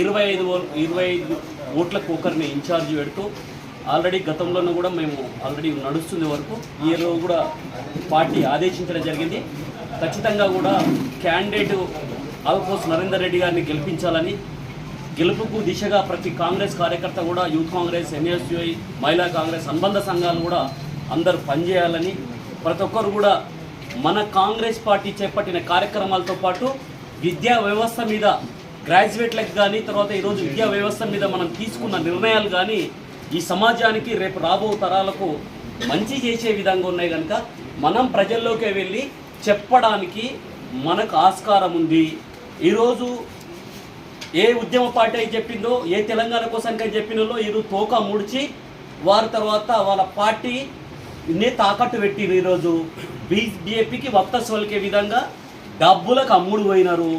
ఇరవై ఐదు ఇరవై ఐదు ఓట్లకు ఒకరిని ఇన్ఛార్జ్ పెడుతూ ఆల్రెడీ గతంలోనూ కూడా మేము ఆల్రెడీ నడుస్తుంది వరకు ఈ కూడా పార్టీ ఆదేశించడం జరిగింది. ఖచ్చితంగా కూడా క్యాండిడేట్ ఆల్పోస్ నరేందర్ రెడ్డి గారిని గెలిపించాలని గెలుపుకు దిశగా ప్రతి కాంగ్రెస్ కార్యకర్త కూడా యూత్ కాంగ్రెస్ ఎన్ఎస్యుఐ మహిళా కాంగ్రెస్ అనుబంధ సంఘాలు కూడా అందరూ పనిచేయాలని ప్రతి ఒక్కరు కూడా మన కాంగ్రెస్ పార్టీ చేపట్టిన కార్యక్రమాలతో పాటు విద్యా వ్యవస్థ మీద గ్రాడ్యుయేట్లకు కానీ తర్వాత ఈరోజు విద్యా వ్యవస్థ మీద మనం తీసుకున్న నిర్ణయాలు కానీ ఈ సమాజానికి రేపు రాబో తరాలకు మంచి చేసే విధంగా ఉన్నాయి కనుక మనం ప్రజల్లోకి వెళ్ళి చెప్పడానికి మనకు ఆస్కారం ఉంది ఈరోజు ఏ ఉద్యమ పార్టీ అయితే చెప్పిందో ఏ తెలంగాణ కోసానికి చెప్పిందో ఈరోజు తోక ముడిచి వారి తర్వాత వాళ్ళ పార్టీ నే తాకట్టు పెట్టిరు ఈరోజు బీజేపీకి వత్తస్వలికే విధంగా డబ్బులకు అమ్ముడు పోయినారు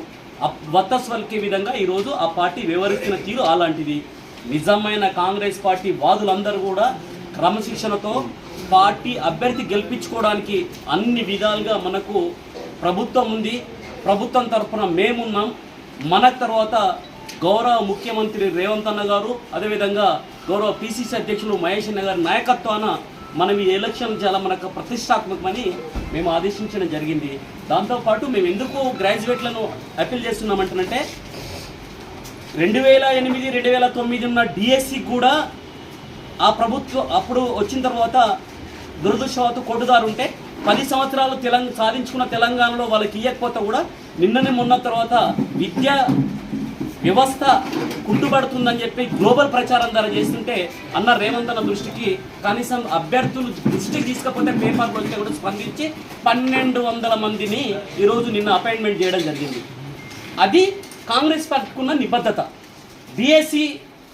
వత్తస్వలికే విధంగా ఈరోజు ఆ పార్టీ వివరిస్తున్న తీరు అలాంటిది. నిజమైన కాంగ్రెస్ పార్టీ వాదులందరూ కూడా క్రమశిక్షణతో పార్టీ అభ్యర్థి గెలిపించుకోవడానికి అన్ని విధాలుగా మనకు ప్రభుత్వం ఉంది. ప్రభుత్వం తరఫున మేమున్నాం. మన తర్వాత గౌరవ ముఖ్యమంత్రి రేవంత్ అన్న గారు అదేవిధంగా గౌరవ పిసిసి అధ్యక్షులు మహేష్ అన్న గారి నాయకత్వాన మనం ఈ ఎలక్షన్ చాలా మనకు ప్రతిష్టాత్మకమని మేము ఆదేశించడం జరిగింది. దాంతోపాటు మేము ఎందుకు గ్రాడ్యుయేట్లను అప్పీల్ చేస్తున్నామంటే రెండు వేల ఎనిమిది రెండు వేల తొమ్మిది ఉన్న డిఎస్సి కూడా ఆ ప్రభుత్వం అప్పుడు వచ్చిన తర్వాత దురదృష్టవత్తు కొట్టుదారు ఉంటే పది సంవత్సరాలు తెలంగాణ సాధించుకున్న తెలంగాణలో వాళ్ళకి ఇవ్వకపోతే కూడా నిన్ననే మొన్న తర్వాత విద్యా వ్యవస్థ కుంటుపడుతుందని చెప్పి గ్లోబల్ ప్రచారం ద్వారా చేస్తుంటే అన్న రేవంత్ అన్న దృష్టికి కనీసం అభ్యర్థులు దృష్టికి తీసుకపోతే పేపర్ వస్తే కూడా స్పందించి పన్నెండు వందల మందిని ఈరోజు నిన్న అపాయింట్మెంట్ చేయడం జరిగింది. అది కాంగ్రెస్ పార్టీకున్న నిబద్ధత. బీఎస్సీ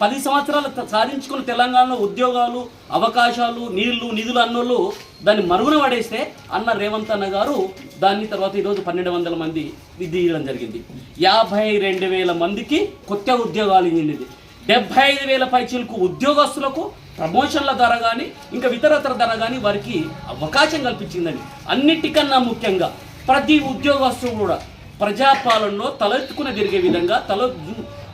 పది సంవత్సరాలు సాధించుకున్న తెలంగాణలో ఉద్యోగాలు అవకాశాలు నీళ్ళు నిధులు అన్నోళ్ళు దాన్ని మరుగున పడేస్తే అన్న రేవంత్ అన్న గారు దాని తర్వాత ఈరోజు పన్నెండు వందల మంది ఇది ఇవ్వడం జరిగింది. యాభై రెండు వేల మందికి కొత్త ఉద్యోగాలు ఇచ్చింది డెబ్బై ఐదు వేల పైచీలకు ఉద్యోగస్తులకు ప్రమోషన్ల ధర కానీ ఇంకా ఇతరతర ధర కానీ వారికి అవకాశం కల్పించిందని. అన్నిటికన్నా ముఖ్యంగా ప్రతి ఉద్యోగస్తుడు కూడా ప్రజాపాలనలో తలెత్తుకుని తిరిగే విధంగా తల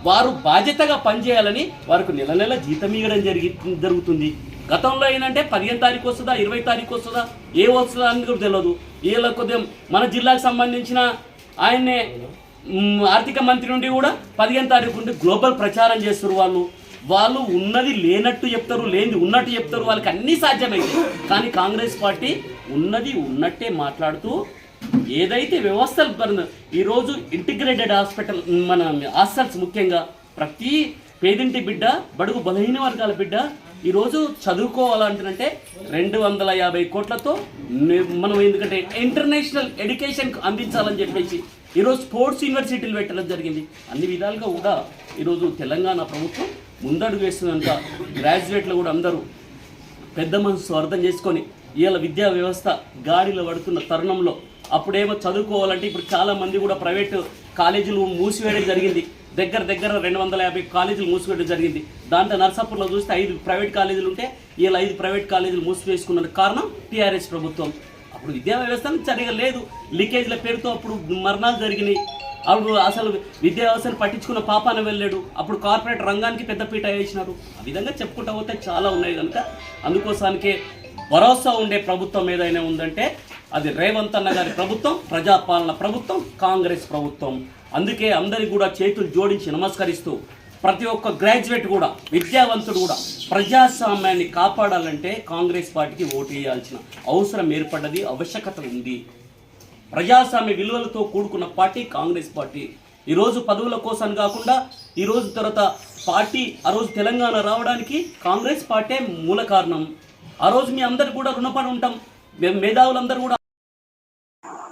వారు బాధ్యతగా పనిచేయాలని వారికి నెల నెల జీతం ఇవ్వడం జరిగి జరుగుతుంది. గతంలో ఏంటంటే పదిహేను తారీఖు వస్తుందా ఇరవై తారీఖు వస్తుందా? ఏ వస్తుందా అని కూడా తెలియదు వీళ్ళ కొద్దిగా మన జిల్లాకు సంబంధించిన ఆయన్నే ఆర్థిక మంత్రి నుండి కూడా పదిహేను తారీఖు నుండి గ్లోబల్ ప్రచారం చేస్తారు వాళ్ళు. వాళ్ళు ఉన్నది లేనట్టు చెప్తారు లేనిది ఉన్నట్టు చెప్తారు వాళ్ళకి అన్నీ సాధ్యమైంది. కానీ కాంగ్రెస్ పార్టీ ఉన్నది ఉన్నట్టే మాట్లాడుతూ ఏదైతే వ్యవస్థలు ఈరోజు ఇంటిగ్రేటెడ్ హాస్పిటల్ మన హాస్టల్స్ ముఖ్యంగా ప్రతి పేదింటి బిడ్డ బడుగు బలహీన వర్గాల బిడ్డ ఈరోజు చదువుకోవాలంటే రెండు వందల యాభై కోట్లతో మనం ఎందుకంటే ఇంటర్నేషనల్ ఎడ్యుకేషన్ అందించాలని చెప్పేసి ఈరోజు స్పోర్ట్స్ యూనివర్సిటీలు పెట్టడం జరిగింది. అన్ని విధాలుగా కూడా ఈరోజు తెలంగాణ ప్రభుత్వం ముందడుగు వేస్తున్నంత గ్రాడ్యుయేట్లు కూడా అందరూ పెద్ద మనసు అర్థం చేసుకొని ఇవాళ విద్యా వ్యవస్థ గాడిలో పడుతున్న తరుణంలో అప్పుడేమో చదువుకోవాలంటే ఇప్పుడు చాలా మంది కూడా ప్రైవేట్ కాలేజీలు మూసివేయడం జరిగింది. దగ్గర దగ్గర రెండు వందల యాభై కాలేజీలు మూసివేయడం జరిగింది. దాంట్లో నర్సాపూర్లో చూస్తే ఐదు ప్రైవేట్ కాలేజీలు ఉంటే ఇలా ఐదు ప్రైవేట్ కాలేజీలు మూసివేసుకున్న కారణం టీఆర్ఎస్ ప్రభుత్వం. అప్పుడు విద్యా వ్యవస్థ సరిగా లేదు. లీకేజ్ల పేరుతో అప్పుడు మరణాలు జరిగినాయి. అప్పుడు అసలు విద్యా వ్యవస్థను పట్టించుకున్న పాపాన వెళ్ళాడు. అప్పుడు కార్పొరేట్ రంగానికి పెద్దపీట వేసినారు. ఆ విధంగా చెప్పుకుంటా పోతే చాలా ఉన్నాయి కనుక అందుకోసానికే భరోసా ఉండే ప్రభుత్వం ఏదైనా ఉందంటే అది రేవంత్ అన్న గారి ప్రభుత్వం ప్రజాపాలన ప్రభుత్వం కాంగ్రెస్ ప్రభుత్వం. అందుకే అందరికి కూడా చేతులు జోడించి నమస్కరిస్తూ ప్రతి ఒక్క గ్రాడ్యుయేట్ కూడా విద్యావంతుడు కూడా ప్రజాస్వామ్యాన్ని కాపాడాలంటే కాంగ్రెస్ పార్టీకి ఓటు వేయాల్సిన అవసరం ఏర్పడ్డది ఆవశ్యకత ఉంది. ప్రజాస్వామ్య విలువలతో కూడుకున్న పార్టీ కాంగ్రెస్ పార్టీ. ఈరోజు పదవుల కోసం కాకుండా ఈరోజు తర్వాత పార్టీ ఆ రోజు తెలంగాణ రావడానికి కాంగ్రెస్ పార్టీ మూల కారణం. ఆ రోజు మీ అందరు కూడా రుణపడి ఉంటాం. మేము మేధావులందరూ కూడా